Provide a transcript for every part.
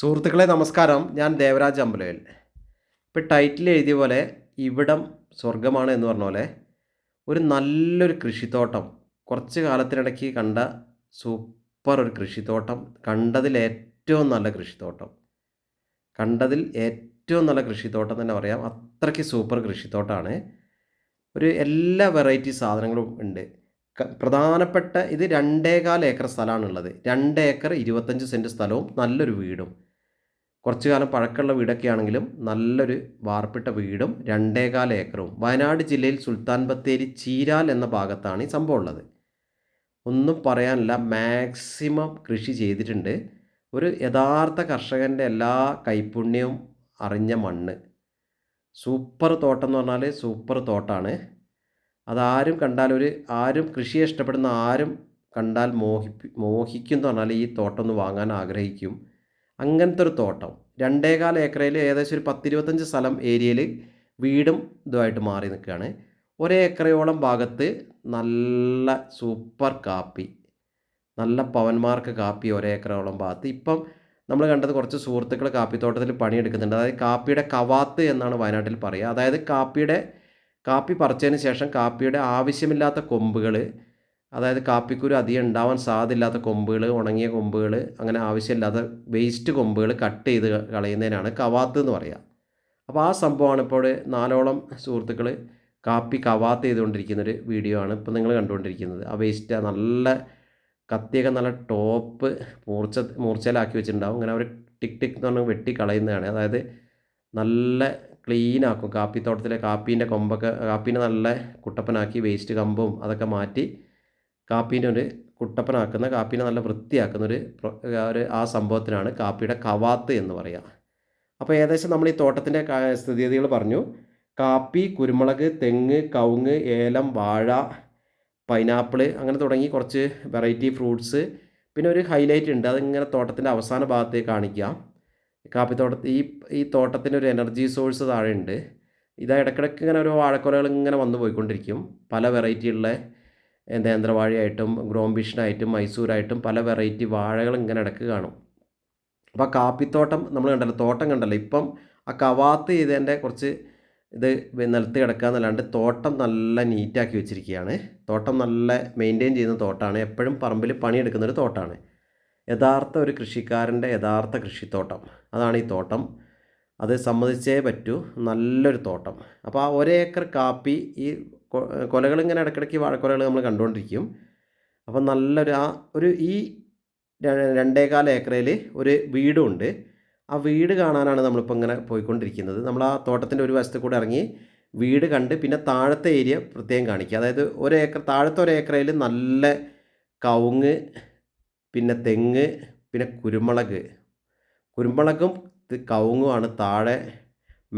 സുഹൃത്തുക്കളെ നമസ്കാരം. ഞാൻ ദേവരാജ് അമ്പലയിൽ ഇപ്പോൾ ടൈറ്റിൽ എഴുതിയ പോലെ ഇവിടം സ്വർഗമാണ് എന്ന് പറഞ്ഞ പോലെ ഒരു നല്ലൊരു കൃഷിത്തോട്ടം. കുറച്ച് കാലത്തിനിടയ്ക്ക് കണ്ട സൂപ്പർ ഒരു കൃഷിത്തോട്ടം. കണ്ടതിൽ ഏറ്റവും നല്ല കൃഷിത്തോട്ടം. കണ്ടതിൽ ഏറ്റവും നല്ല കൃഷിത്തോട്ടം തന്നെ പറയാം. അത്രയ്ക്ക് സൂപ്പർ കൃഷിത്തോട്ടമാണ് ഒരു എല്ലാ വെറൈറ്റി സാധനങ്ങളും ഉണ്ട്. പ്രധാനപ്പെട്ട ഇത് രണ്ടേകാൽ ഏക്കർ സ്ഥലമാണുള്ളത്. രണ്ട് ഏക്കർ ഇരുപത്തഞ്ച് സെന്റ് സ്ഥലവും നല്ലൊരു വീടും. കുറച്ചു കാലം പഴക്കമുള്ള വീടൊക്കെ ആണെങ്കിലും നല്ലൊരു വാർപ്പിട്ട വീടും രണ്ടേകാൽ ഏക്കറും. വയനാട് ജില്ലയിൽ സുൽത്താൻ ബത്തേരി ചീരാൽ എന്ന ഭാഗത്താണ് ഈ സംഭവം ഉള്ളത്. ഒന്നും പറയാനില്ല മാക്സിമം കൃഷി ചെയ്തിട്ടുണ്ട്. ഒരു യഥാർത്ഥ കർഷകന്റെ എല്ലാ കൈപ്പുണ്യവും അറിഞ്ഞ മണ്ണ്. സൂപ്പർ തോട്ടം എന്ന് പറഞ്ഞാൽ സൂപ്പർ തോട്ടമാണ് അതാരും കണ്ടാൽ ഒരു ആരും കൃഷിയെ ഇഷ്ടപ്പെടുന്ന ആരും കണ്ടാൽ മോഹിപ്പി മോഹിക്കും എന്ന് പറഞ്ഞാൽ ഈ തോട്ടം ഒന്ന് വാങ്ങാൻ ആഗ്രഹിക്കും. അങ്ങനത്തെ ഒരു തോട്ടം. രണ്ടേകാൽ ഏക്കറയിൽ ഏകദേശം ഒരു പത്തിരുപത്തഞ്ച് സ്ഥലം ഏരിയയിൽ വീടും ഇതുമായിട്ട് മാറി നിൽക്കുകയാണ്. ഒരേക്കറയോളം ഭാഗത്ത് നല്ല സൂപ്പർ കാപ്പി നല്ല പവന്മാർക്ക് കാപ്പി ഒരേക്കറോളം ഭാഗത്ത്. ഇപ്പം നമ്മൾ കണ്ടത് കുറച്ച് സുഹൃത്തുക്കൾ കാപ്പിത്തോട്ടത്തിൽ പണിയെടുക്കുന്നുണ്ട്. അതായത് കാപ്പിയുടെ കവാത്ത് എന്നാണ് വയനാട്ടിൽ പറയുക. അതായത് കാപ്പിയുടെ കാപ്പി പറിച്ചതിന് ശേഷം കാപ്പിയുടെ ആവശ്യമില്ലാത്ത കൊമ്പുകൾ അതായത് കാപ്പിക്കുരു അധികം ഉണ്ടാവാൻ സാധ്യമില്ലാത്ത കൊമ്പുകൾ ഉണങ്ങിയ കൊമ്പുകൾ അങ്ങനെ ആവശ്യമില്ലാത്ത വേസ്റ്റ് കൊമ്പുകൾ കട്ട് ചെയ്ത് കളയുന്നതിനാണ് കവാത്ത് എന്ന് പറയുക അപ്പോൾ ആ സംഭവമാണ് ഇപ്പോൾ നാലോളം സുഹൃത്തുക്കൾ കാപ്പി കവാത്ത് ചെയ്തുകൊണ്ടിരിക്കുന്ന ഒരു വീഡിയോ ആണ് ഇപ്പോൾ നിങ്ങൾ കണ്ടുകൊണ്ടിരിക്കുന്നത്. ആ വേസ്റ്റ് നല്ല കത്തിയൊക്കെ നല്ല ടോപ്പ് മൂർച്ച മൂർച്ചയിലാക്കി വെച്ചിട്ടുണ്ടാവും. അങ്ങനെ അവർ ടിക് ടിക് എന്ന് പറഞ്ഞാൽ വെട്ടി കളയുന്നതാണ്. അതായത് നല്ല ക്ലീൻ ആക്കും. കാപ്പിത്തോട്ടത്തിലെ കാപ്പീന്റെ കൊമ്പൊക്കെ കാപ്പീനെ നല്ല കുട്ടപ്പനാക്കി വേസ്റ്റ് കമ്പും അതൊക്കെ മാറ്റി കാപ്പീനെ ഒരു കുട്ടപ്പനാക്കുന്ന കാപ്പീനെ നല്ല വൃത്തിയാക്കുന്ന ഒരു ഒരു ആ സംഭവത്തിനാണ് കാപ്പിയുടെ കവാത്ത് എന്ന് പറയുക അപ്പോൾ ഏകദേശം നമ്മൾ ഈ തോട്ടത്തിന്റെ സ്ഥിതിഗതികൾ പറഞ്ഞു. കാപ്പി കുരുമുളക് തെങ്ങ് കവുങ്ങ് ഏലം വാഴ പൈനാപ്പിൾ അങ്ങനെ തുടങ്ങി കുറച്ച് വെറൈറ്റി ഫ്രൂട്ട്സ്. പിന്നെ ഒരു ഹൈലൈറ്റ് ഉണ്ട്. അതിങ്ങനെ തോട്ടത്തിന്റെ അവസാന ഭാഗത്തേക്ക് കാണിക്കാം കാപ്പിത്തോട്ടത്തിൽ ഈ ഈ തോട്ടത്തിന്റെ ഒരു എനർജി സോഴ്സ് താഴെ ഉണ്ട് ഇത് ഇടയ്ക്കിടയ്ക്ക് ഇങ്ങനെ ഓരോ വാഴക്കുലകൾ ഇങ്ങനെ വന്നു പോയിക്കൊണ്ടിരിക്കും. പല വെറൈറ്റി ഉള്ള നേന്ത്രവാഴയായിട്ടും ഗ്രോംബിഷനായിട്ടും മൈസൂരായിട്ടും പല വെറൈറ്റി വാഴകൾ ഇങ്ങനെ ഇടയ്ക്ക് കാണും. അപ്പോൾ കാപ്പിത്തോട്ടം നമ്മൾ കണ്ടല്ലോ തോട്ടം കണ്ടല്ലോ. ഇപ്പം ആ കവാത്ത് ചെയ്തതിന്റെ കുറച്ച് ഇത് നിലത്ത് കിടക്കുക എന്നല്ലാണ്ട് തോട്ടം നല്ല നീറ്റാക്കി വെച്ചിരിക്കുകയാണ്. തോട്ടം നല്ല മെയിന്റെയിൻ ചെയ്യുന്ന തോട്ടമാണ് എപ്പോഴും പറമ്പിൽ പണിയെടുക്കുന്ന ഒരു തോട്ടമാണ് യഥാർത്ഥ ഒരു കൃഷിക്കാരന്റെ യഥാർത്ഥ കൃഷിത്തോട്ടം. അതാണ് ഈ തോട്ടം. അത് സമ്മതിച്ചേ പറ്റൂ. നല്ലൊരു തോട്ടം. അപ്പോൾ ആ ഒരേക്കർ കാപ്പി ഈ കൊലകൾ ഇങ്ങനെ ഇടയ്ക്കിടയ്ക്ക് വാഴക്കൊലകൾ നമ്മൾ കണ്ടുകൊണ്ടിരിക്കും അപ്പം നല്ലൊരു ആ ഒരു ഈ രണ്ടേകാൽ ഏക്കറയിൽ ഒരു വീടുമുണ്ട് ആ വീട് കാണാനാണ് നമ്മളിപ്പോൾ ഇങ്ങനെ പോയിക്കൊണ്ടിരിക്കുന്നത്. നമ്മൾ ആ തോട്ടത്തിന്റെ ഒരു വശത്ത് കൂടെ ഇറങ്ങി വീട് കണ്ട് പിന്നെ താഴത്തെ ഏരിയ പ്രത്യേകം കാണിക്കുക. അതായത് ഒരു ഏക്കർ താഴത്തെ ഒരു നല്ല കവുങ്ങ് പിന്നെ തെങ്ങ് പിന്നെ കുരുമുളക്. കുരുമുളകും കവുങ്ങുമാണ് താഴെ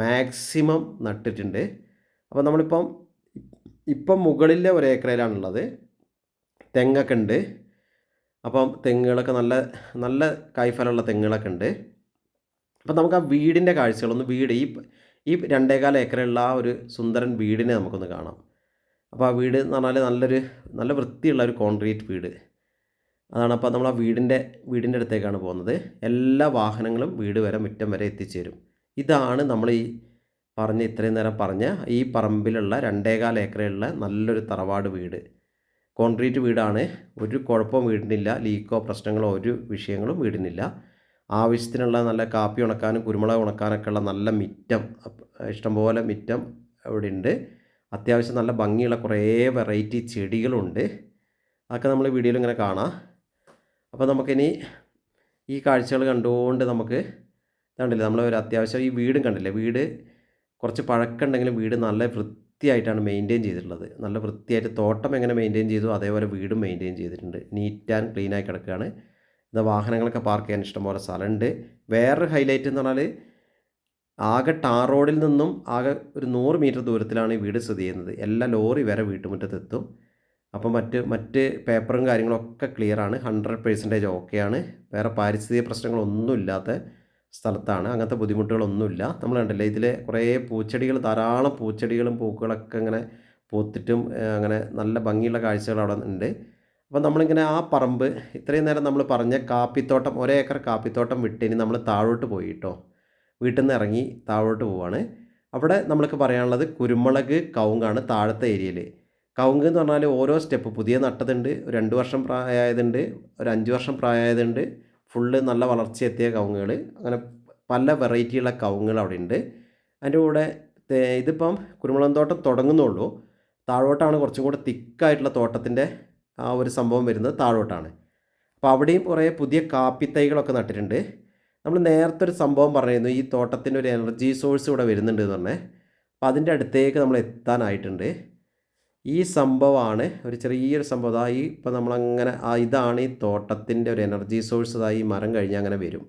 മാക്സിമം നട്ടിട്ടുണ്ട്. അപ്പോൾ നമ്മളിപ്പം ഇപ്പം മുകളിലെ ഒരു ഏക്കറയിലാണുള്ളത്. തെങ്ങൊക്കെ ഉണ്ട്. അപ്പം തെങ്ങുകളൊക്കെ നല്ല നല്ല കായ്ഫലമുള്ള തെങ്ങുകളൊക്കെ ഉണ്ട്. അപ്പം നമുക്ക് ആ വീടിന്റെ കാഴ്ചകളൊന്ന് വീട് ഈ ഈ രണ്ടേകാല ഏക്കറുള്ള ആ ഒരു സുന്ദരൻ വീടിനെ നമുക്കൊന്ന് കാണാം. അപ്പോൾ ആ വീട് എന്ന് പറഞ്ഞാൽ നല്ലൊരു നല്ല വൃത്തിയുള്ള ഒരു കോൺക്രീറ്റ് വീട്. അതാണ് അപ്പോൾ നമ്മൾ ആ വീടിന്റെ വീടിന്റെ അടുത്തേക്കാണ് പോകുന്നത്. എല്ലാ വാഹനങ്ങളും വീട് വരെ മുറ്റം വരെ എത്തിച്ചേരും. ഇതാണ് നമ്മൾ ഈ പറഞ്ഞ ഇത്രയും നേരം പറഞ്ഞ ഈ പറമ്പിലുള്ള രണ്ടേകാൽ ഏക്കറിലുള്ള നല്ലൊരു തറവാട് വീട്. കോൺക്രീറ്റ് വീടാണ്. ഒരു കുഴപ്പവും വീടിനില്ല. ലീക്കോ പ്രശ്നങ്ങളോ ഒരു വിഷയങ്ങളും വീടിനില്ല. ആവശ്യത്തിനുള്ള നല്ല കാപ്പി ഉണക്കാനും കുരുമുളക് ഉണക്കാനൊക്കെ ഉള്ള നല്ല മിറ്റം ഇഷ്ടംപോലെ മിറ്റം അവിടെ ഉണ്ട് അത്യാവശ്യം നല്ല ഭംഗിയുള്ള കുറേ വെറൈറ്റി ചെടികളുണ്ട്. അതൊക്കെ നമ്മൾ വീഡിയോയിൽ ഇങ്ങനെ കാണാം. അപ്പോൾ നമുക്കിനി ഈ കാഴ്ചകൾ കണ്ടുകൊണ്ട് നമുക്ക് കണ്ടില്ലേ നമ്മൾ ഒരു അത്യാവശ്യം ഈ വീടും കണ്ടില്ലേ? വീട് കുറച്ച് പഴക്കമുണ്ടെങ്കിലും വീട് നല്ല വൃത്തിയായിട്ടാണ് മെയിന്റെയിൻ ചെയ്തിട്ടുള്ളത്. നല്ല വൃത്തിയായിട്ട് തോട്ടം എങ്ങനെ മെയിന്റെയിൻ ചെയ്തു അതേപോലെ വീടും മെയിന്റെയിൻ ചെയ്തിട്ടുണ്ട്. നീറ്റ് ആൻഡ് ക്ലീൻ ആയി കിടക്കുകയാണ്. ഇത് വാഹനങ്ങളൊക്കെ പാർക്ക് ചെയ്യാൻ ഇഷ്ടംപോലെ സ്ഥലമുണ്ട്. വേറൊരു ഹൈലൈറ്റ് എന്ന് പറഞ്ഞാൽ ആകെ ടാർ റോഡിൽ നിന്നും ആകെ ഒരു നൂറ് മീറ്റർ ദൂരത്തിലാണ് ഈ വീട് സ്ഥിതി ചെയ്യുന്നത്. എല്ലാ ലോറി വരെ വീട്ടുമുറ്റത്തെത്തും അപ്പോൾ മറ്റ് മറ്റ് പേപ്പറും കാര്യങ്ങളൊക്കെ ക്ലിയറാണ് ഹൺഡ്രഡ് പേഴ്സന്റേജ് ഓക്കെയാണ് വേറെ പാരിസ്ഥിതിക പ്രശ്നങ്ങളൊന്നും ഇല്ലാത്ത സ്ഥലത്താണ്. അങ്ങനത്തെ ബുദ്ധിമുട്ടുകളൊന്നുമില്ല. നമ്മൾ കണ്ടില്ലേ ഇതിലെ കുറേ പൂച്ചെടികൾ ധാരാളം പൂച്ചെടികളും പൂക്കളൊക്കെ ഇങ്ങനെ പൂത്തിട്ടും അങ്ങനെ നല്ല ഭംഗിയുള്ള കാഴ്ചകൾ അവിടെ ഉണ്ട്. അപ്പോൾ നമ്മളിങ്ങനെ ആ പറമ്പ് ഇത്രയും നേരം നമ്മൾ പറഞ്ഞ കാപ്പിത്തോട്ടം ഒരേക്കർ കാപ്പിത്തോട്ടം വിട്ട് ഇനി നമ്മൾ താഴോട്ട് പോയി കേട്ടോ. വീട്ടിൽ നിന്ന് ഇറങ്ങി താഴോട്ട് പോവാണ്. അവിടെ നമ്മൾക്ക് പറയാനുള്ളത് കുരുമുളക് കവുങ്ങാണ് താഴത്തെ ഏരിയയിൽ കവുങ്ക് എന്ന് പറഞ്ഞാൽ ഓരോ സ്റ്റെപ്പ് പുതിയ നട്ടതുണ്ട് ഒരു രണ്ട് വർഷം പ്രായമായതുണ്ട് ഒരു അഞ്ച് വർഷം പ്രായമായതുണ്ട് ഫുള്ള് നല്ല വളർച്ചയെത്തിയ കവുങ്ങുകൾ അങ്ങനെ പല വെറൈറ്റിയുള്ള കവുങ്ങുകൾ അവിടെ ഉണ്ട് അതിന്റെ കൂടെ ഇതിപ്പം കുരുമുളക് തോട്ടം തുടങ്ങുന്നുള്ളൂ. താഴോട്ടാണ് കുറച്ചും കൂടെ തിക്കായിട്ടുള്ള തോട്ടത്തിന്റെ ആ ഒരു സംഭവം വരുന്നത് താഴോട്ടാണ്. അപ്പോൾ അവിടെയും കുറേ പുതിയ കാപ്പിത്തൈകളൊക്കെ നട്ടിട്ടുണ്ട്. നമ്മൾ നേരത്തെ ഒരു സംഭവം പറഞ്ഞിരുന്നു ഈ തോട്ടത്തിന്റെ ഒരു എനർജി സോഴ്സ് ഇവിടെ വരുന്നുണ്ട് എന്ന് പറഞ്ഞേ. അപ്പോൾ അതിന്റെ അടുത്തേക്ക് നമ്മൾ എത്താനായിട്ടുണ്ട്. ഈ സംഭവമാണ് ഒരു ചെറിയൊരു സംഭവം. അതാ ഇപ്പോൾ നമ്മളങ്ങനെ ആ ഇതാണ് ഈ തോട്ടത്തിന്റെ ഒരു എനർജി സോഴ്സ് അതായി മരം കഴിഞ്ഞാൽ അങ്ങനെ വരും.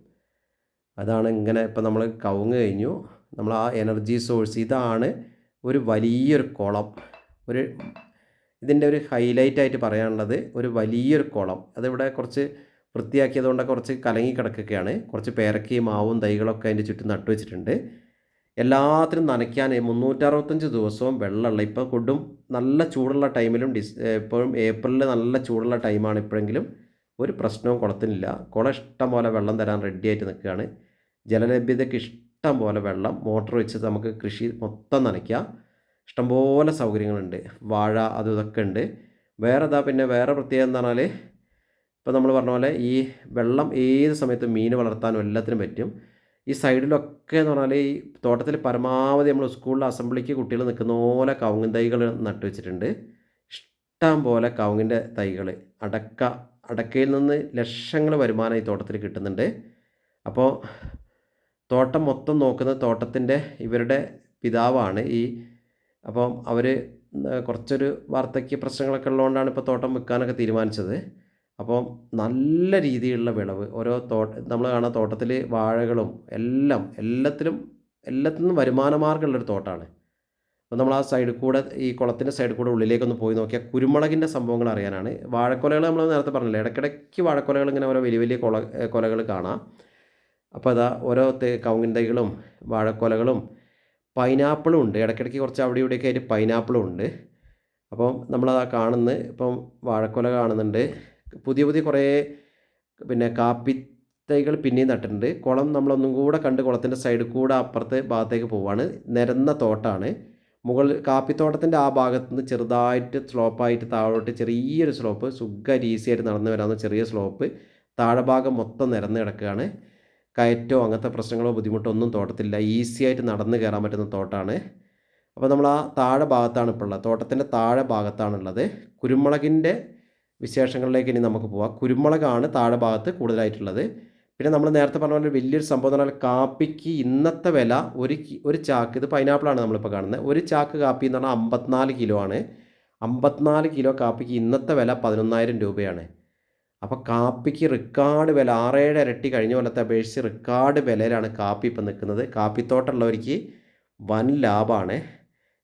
അതാണ് ഇങ്ങനെ ഇപ്പം നമ്മൾ കവുങ്ങ് കഴിഞ്ഞു. നമ്മൾ ആ എനർജി സോഴ്സ് ഇതാണ് ഒരു വലിയൊരു കുളം. ഒരു ഇതിന്റെ ഒരു ഹൈലൈറ്റ് ആയിട്ട് പറയാനുള്ളത് ഒരു വലിയൊരു കുളം. അതിവിടെ കുറച്ച് വൃത്തിയാക്കിയതുകൊണ്ട് കുറച്ച് കലങ്ങി കിടക്കുകയാണ് കുറച്ച് പേരക്കയും മാവും തൈകളൊക്കെ അതിന്റെ ചുറ്റും നട്ടു വെച്ചിട്ടുണ്ട് എല്ലാത്തിനും നനയ്ക്കാൻ മുന്നൂറ്ററുപത്തഞ്ച് ദിവസവും വെള്ളമുള്ള ഇപ്പോൾ കൊടും നല്ല ചൂടുള്ള ടൈമിലും ഡിസ് ഇപ്പോഴും ഏപ്രിലിൽ നല്ല ചൂടുള്ള ടൈമാണ് ഇപ്പോഴെങ്കിലും. ഒരു പ്രശ്നവും കുളത്തിനില്ല. കുളം ഇഷ്ടം പോലെ വെള്ളം തരാൻ റെഡിയായിട്ട് നിൽക്കുകയാണ്. ജലലഭ്യതയ്ക്ക് ഇഷ്ടം പോലെ വെള്ളം മോട്ടർ വെച്ച് നമുക്ക് കൃഷി മൊത്തം നനയ്ക്കാം ഇഷ്ടംപോലെ സൗകര്യങ്ങളുണ്ട്. വാഴ അതും ഇതൊക്കെ ഉണ്ട്. വേറെ ഇതാ പിന്നെ വേറെ പ്രത്യേകത എന്ന് പറഞ്ഞാൽ ഇപ്പോൾ നമ്മൾ പറഞ്ഞ പോലെ ഈ വെള്ളം ഏത് സമയത്തും മീൻ വളർത്താനും എല്ലാത്തിനും പറ്റും. ഈ സൈഡിലൊക്കെ എന്ന് പറഞ്ഞാൽ ഈ തോട്ടത്തിൽ പരമാവധി നമ്മൾ സ്കൂളിൽ അസംബ്ലിക്ക് കുട്ടികൾ നിൽക്കുന്ന പോലെ കവുങ്ങിൻ തൈകൾ നട്ടു വെച്ചിട്ടുണ്ട്. ഇഷ്ടം പോലെ കവുങ്ങിന്റെ തൈകൾ അടക്ക അടക്കയിൽ നിന്ന് ലക്ഷങ്ങൾ വരുമാനം ഈ തോട്ടത്തിൽ കിട്ടുന്നുണ്ട്. അപ്പോൾ തോട്ടം മൊത്തം നോക്കുന്നത് തോട്ടത്തിന്റെ ഇവരുടെ പിതാവാണ്. ഈ അപ്പം അവർ കുറച്ചൊരു വാർദ്ധക്യ പ്രശ്നങ്ങളൊക്കെ ഉള്ളതുകൊണ്ടാണ് ഇപ്പോൾ തോട്ടം വിൽക്കാനൊക്കെ തീരുമാനിച്ചത്. അപ്പം നല്ല രീതിയിലുള്ള വിളവ് ഓരോ തോട്ട നമ്മൾ കാണാൻ തോട്ടത്തിൽ വാഴകളും എല്ലാം എല്ലാത്തിലും എല്ലാത്തിൽ നിന്നും വരുമാന മാർഗമുള്ളൊരു തോട്ടമാണ് അപ്പോൾ നമ്മൾ ആ സൈഡിൽ കൂടെ ഈ കുളത്തിന്റെ സൈഡിൽ കൂടെ ഉള്ളിലേക്കൊന്ന് പോയി നോക്കിയാൽ കുരുമുളകിന്റെ സംഭവങ്ങൾ അറിയാനാണ്. വാഴക്കൊലകൾ നമ്മൾ നേരത്തെ പറഞ്ഞില്ലേ ഇടയ്ക്കിടയ്ക്ക് വാഴക്കൊലകൾ ഇങ്ങനെ ഓരോ വലിയ വലിയ കൊല കൊലകൾ കാണാം. അപ്പോൾ അതാ ഓരോ കൗങ്ങിന്റെകളും വാഴക്കൊലകളും പൈനാപ്പിളും ഉണ്ട്. ഇടയ്ക്കിടയ്ക്ക് കുറച്ച് അവിടെ ഇവിടെയൊക്കെ ആയിട്ട് പൈനാപ്പിളും ഉണ്ട്. അപ്പം നമ്മളതാ കാണുന്നത് ഇപ്പം വാഴക്കൊല കാണുന്നുണ്ട്. പുതിയ പുതിയ കുറേ പിന്നെ കാപ്പി തൈകൾ പിന്നെയും നട്ടിട്ടുണ്ട്. കുളം നമ്മളൊന്നും കൂടെ കണ്ട് കുളത്തിന്റെ സൈഡിൽ കൂടെ അപ്പുറത്തെ ഭാഗത്തേക്ക് പോവാണ്. നിരന്ന തോട്ടാണ്. മുകളിൽ കാപ്പിത്തോട്ടത്തിന്റെ ആ ഭാഗത്ത് നിന്ന് ചെറുതായിട്ട് സ്ലോപ്പായിട്ട് താഴോട്ട് ചെറിയൊരു സ്ലോപ്പ്. സുഖമായിട്ട് ഈസി ആയിട്ട് നടന്നു വരാവുന്ന ചെറിയ സ്ലോപ്പ്. താഴെ ഭാഗം മൊത്തം നിരന്ന് കിടക്കുകയാണ്. കയറ്റോ അങ്ങനത്തെ പ്രശ്നങ്ങളോ ബുദ്ധിമുട്ടോ ഒന്നും തോട്ടത്തില്ല ഈസി ആയിട്ട് നടന്ന് കയറാൻ പറ്റുന്ന തോട്ടമാണ് അപ്പോൾ നമ്മൾ ആ താഴെ ഭാഗത്താണ് ഇപ്പോൾ ഉള്ളത്. തോട്ടത്തിന്റെ താഴെ ഭാഗത്താണുള്ളത്. കുരുമുളകിന്റെ വിശേഷങ്ങളിലേക്ക് ഇനി നമുക്ക് പോവാം. കുരുമുളകാണ് താഴെ ഭാഗത്ത് കൂടുതലായിട്ടുള്ളത്. പിന്നെ നമ്മൾ നേരത്തെ പറഞ്ഞ പോലെ വലിയൊരു സംഭവം എന്ന് പറഞ്ഞാൽ കാപ്പിക്ക് ഇന്നത്തെ വില ഒരു ഒരു ചാക്ക് ഇത് പൈനാപ്പിളാണ് നമ്മളിപ്പോൾ കാണുന്നത്. ഒരു ചാക്ക് കാപ്പി എന്ന് പറഞ്ഞാൽ അമ്പത്തിനാല് കിലോ ആണ്. അമ്പത്തിനാല് കിലോ കാപ്പിക്ക് ഇന്നത്തെ വില പതിനൊന്നായിരം രൂപയാണ്. അപ്പോൾ കാപ്പിക്ക് റിക്കാർഡ് വില ആറേഴ് ഇരട്ടി കഴിഞ്ഞ കൊല്ലത്തെ അപേക്ഷിച്ച് റിക്കാർഡ് വിലയിലാണ് കാപ്പി ഇപ്പം നിൽക്കുന്നത്. കാപ്പിത്തോട്ടമുള്ളവർക്ക് വൻ ലാഭമാണ്.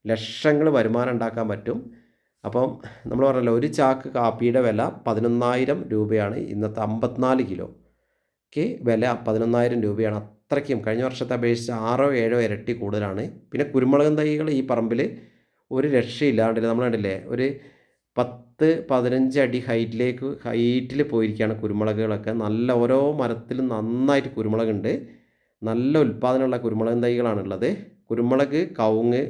ലക്ഷങ്ങൾ വരുമാനം ഉണ്ടാക്കാൻ പറ്റും. അപ്പം നമ്മൾ പറഞ്ഞല്ലോ ഒരു ചാക്ക് കാപ്പിയുടെ വില പതിനൊന്നായിരം രൂപയാണ്. ഇന്നത്തെ അമ്പത്തിനാല് കിലോയ്ക്ക് വില പതിനൊന്നായിരം രൂപയാണ്. അത്രയ്ക്കും. കഴിഞ്ഞ വർഷത്തെ അപേക്ഷിച്ച് ആറോ ഏഴോ ഇരട്ടി കൂടുതലാണ്. പിന്നെ കുരുമുളകും തൈകൾ ഈ പറമ്പിൽ ഒരു രക്ഷയില്ലാണ്ടില്ല. നമ്മൾ കണ്ടില്ലേ ഒരു പത്ത് പതിനഞ്ച് അടി ഹൈറ്റിലേക്ക് ഹൈറ്റിൽ പോയിരിക്കുകയാണ് കുരുമുളകുകളൊക്കെ. നല്ല ഓരോ മരത്തിലും നന്നായിട്ട് കുരുമുളകുണ്ട്. നല്ല ഉൽപ്പാദനമുള്ള കുരുമുളകും തൈകളാണുള്ളത് കുരുമുളക് കവുങ്ങ്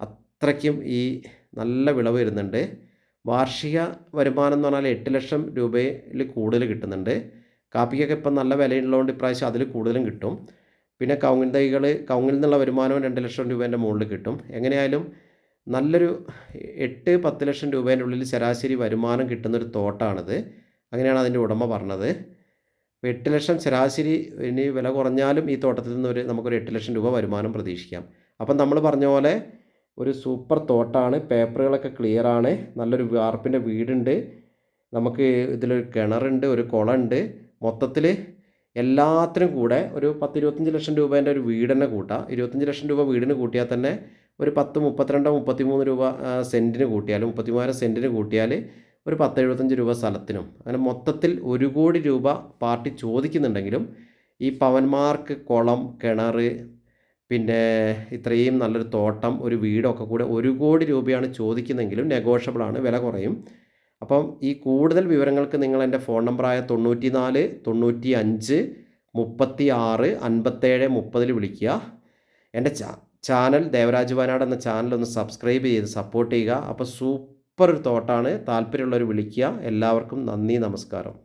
അത്രയ്ക്കും ഈ നല്ല വിളവ് വരുന്നുണ്ട്. വാർഷിക വരുമാനം എന്ന് പറഞ്ഞാൽ എട്ട് ലക്ഷം രൂപയിൽ കൂടുതൽ കിട്ടുന്നുണ്ട്. കാപ്പിക്കൊക്കെ ഇപ്പം നല്ല വിലയുള്ളതുകൊണ്ട് ഇപ്രാവശ്യം അതിൽ കൂടുതലും കിട്ടും. പിന്നെ കൗങ്ങിൻ തൈകൾ കൗങ്ങിൽ നിന്നുള്ള വരുമാനവും രണ്ട് ലക്ഷം രൂപേന്റെ മുകളിൽ കിട്ടും. എങ്ങനെയായാലും നല്ലൊരു എട്ട് പത്ത് ലക്ഷം രൂപേന്റെ ഉള്ളിൽ ശരാശരി വരുമാനം കിട്ടുന്നൊരു തോട്ടാണിത്. അങ്ങനെയാണ് അതിന്റെ ഉടമ പറഞ്ഞത്. അപ്പോൾ എട്ട് ലക്ഷം ശരാശരി ഇനി വില കുറഞ്ഞാലും ഈ തോട്ടത്തിൽ നിന്ന് ഒരു നമുക്കൊരു എട്ട് ലക്ഷം രൂപ വരുമാനം പ്രതീക്ഷിക്കാം. അപ്പം നമ്മൾ പറഞ്ഞ പോലെ ഒരു സൂപ്പർ തോട്ടാണ്. പേപ്പറുകളൊക്കെ ക്ലിയറാണ് നല്ലൊരു വാർപ്പിന്റെ വീടുണ്ട്. നമുക്ക് ഇതിലൊരു കിണറുണ്ട് ഒരു കുളമുണ്ട്. മൊത്തത്തിൽ എല്ലാത്തിനും കൂടെ ഒരു പത്ത് ഇരുപത്തഞ്ച് ലക്ഷം രൂപേന്റെ ഒരു വീട് തന്നെ കൂട്ടാം. ഇരുപത്തഞ്ച് ലക്ഷം രൂപ വീടിന് കൂട്ടിയാൽ തന്നെ ഒരു പത്ത് മുപ്പത്തിരണ്ടോ മുപ്പത്തിമൂന്ന് രൂപ സെന്റിന് കൂട്ടിയാലും മുപ്പത്തിമൂവായിരം സെന്റിന് കൂട്ടിയാൽ ഒരു പത്ത് എഴുപത്തഞ്ച് രൂപ സ്ഥലത്തിനും. അങ്ങനെ മൊത്തത്തിൽ ഒരു കോടി രൂപ പാർട്ടി ചോദിക്കുന്നുണ്ടെങ്കിലും ഈ പവന്മാർക്ക് കുളം കിണർ പിന്നെ ഇത്രയും നല്ലൊരു തോട്ടം ഒരു വീടൊക്കെ കൂടെ ഒരു കോടി രൂപയാണ് ചോദിക്കുന്നെങ്കിലും നെഗോഷ്യബിളാണ് വില കുറയും. അപ്പം ഈ കൂടുതൽ വിവരങ്ങൾക്ക് നിങ്ങൾ എന്റെ ഫോൺ നമ്പറായ തൊണ്ണൂറ്റി നാല് തൊണ്ണൂറ്റി അഞ്ച് മുപ്പത്തി ആറ് അൻപത്തേഴ് മുപ്പതിൽ വിളിക്കുക. എന്റെ ചാ ചാനൽ ദേവരാജ് വയനാട് എന്ന ചാനൽ ഒന്ന് സബ്സ്ക്രൈബ് ചെയ്ത് സപ്പോർട്ട് ചെയ്യുക. അപ്പോൾ സൂപ്പർ ഒരു തോട്ടാണ്. താല്പര്യമുള്ളവർ വിളിക്കുക. എല്ലാവർക്കും നന്ദി നമസ്കാരം.